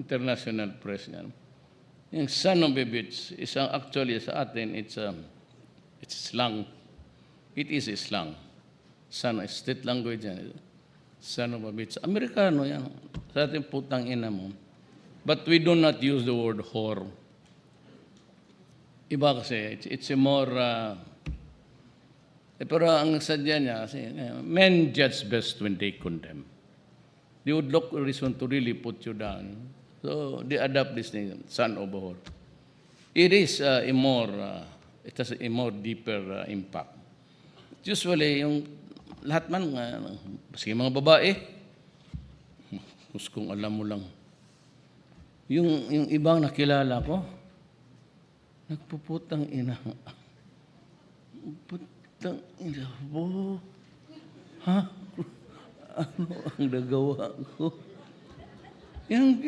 international press nga. Yung son of a bitch, isang actually sa atin, it's, um, it's slang. It is a slang. Son, state language yan. Son of a bitch. Amerikano yan. Sa atin putang ina mo. But we do not use the word whore. Iba kasi, it's, it's a more, uh, eh, pero ang sadya niya, kasi, eh, men judge best when they condemn. They would look reason to really put you down. So they adapt this of a whore. It is uh, a more, uh, it has a more deeper uh, impact. Usually, yung lahat man, uh, sige mga babae, kung alam mo lang. Yung, yung ibang nakilala ko, nagpuputang ina. Putang ina mo. Ha? Ano ang nagawa ko? Yung